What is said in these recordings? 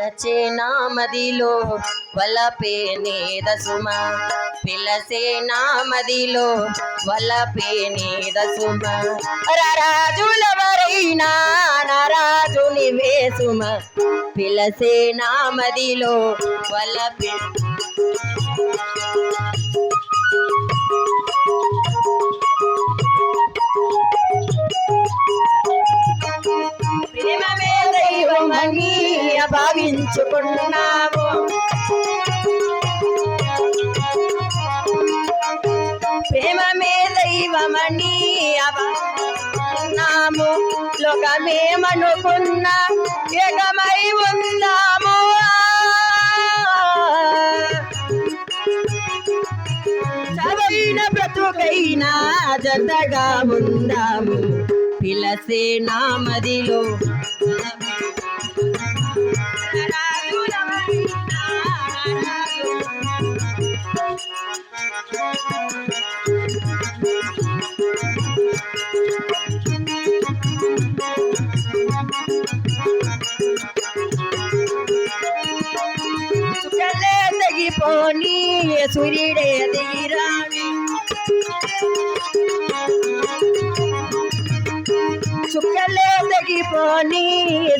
పిలచే నామదిలో వలపే నీద పిలసే నామదిలో వలపే నీద సుమ రాజులవరైనా నరాజు వేసుమ. పిలసే నామదిలో వలపే భావించుకున్నాము ప్రేమమే దైవమని నాము లోకమేమనుకున్న ఏకమై ఉందాము. చవైన బ్రతుకైనా జతగా ఉందాము. పిలసే నామదిలో చుక్కలే సూర్యుడే దిగిరాని చుక్కలే తగిపోని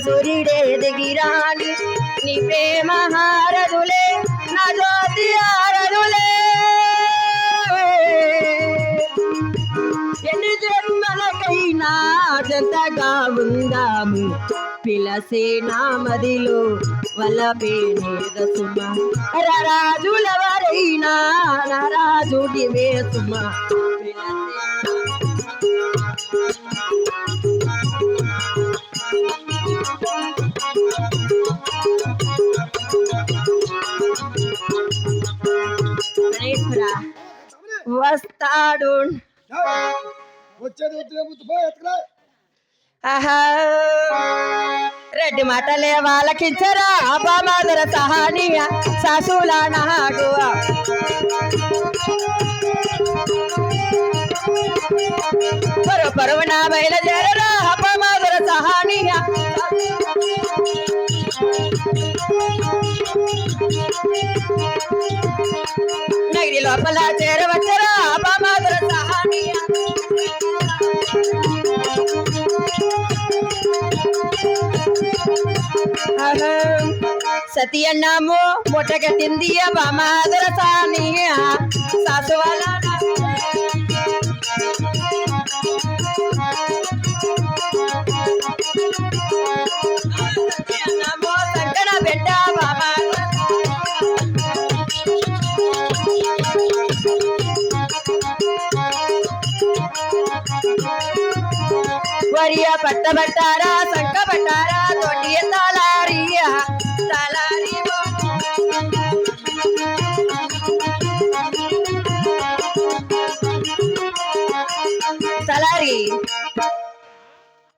సూర్యుడే దిగిరాని నీ ప్రేమ హారదులే నా జ్యోతి ఎన్ని జన్మలకైనా జంతగా ఉందాము. పిలసే నామదిలో వలపే నీద సుమ రాజులవరైనా నరాజు దివే సుమ గణేశ్వరా, వస్తాడు వచ్చేది వచ్చే ముద్దు ఎత్తుకురా. ఆహా. రెడ్డి మాటలే వాళ్ళకించరా అబామాదర సహానియ సాసుల నాడు పరు పరువున బయలుదేరరా అబామాదర సహానియ. నగిరి లోపల చేరవ సతి అన్నాము ముట్టగట్టింది బామాదర సానియ సాసువాల సంకట బిడ్డ బామాదర పట్టారా పట్టబట్టారా సంకట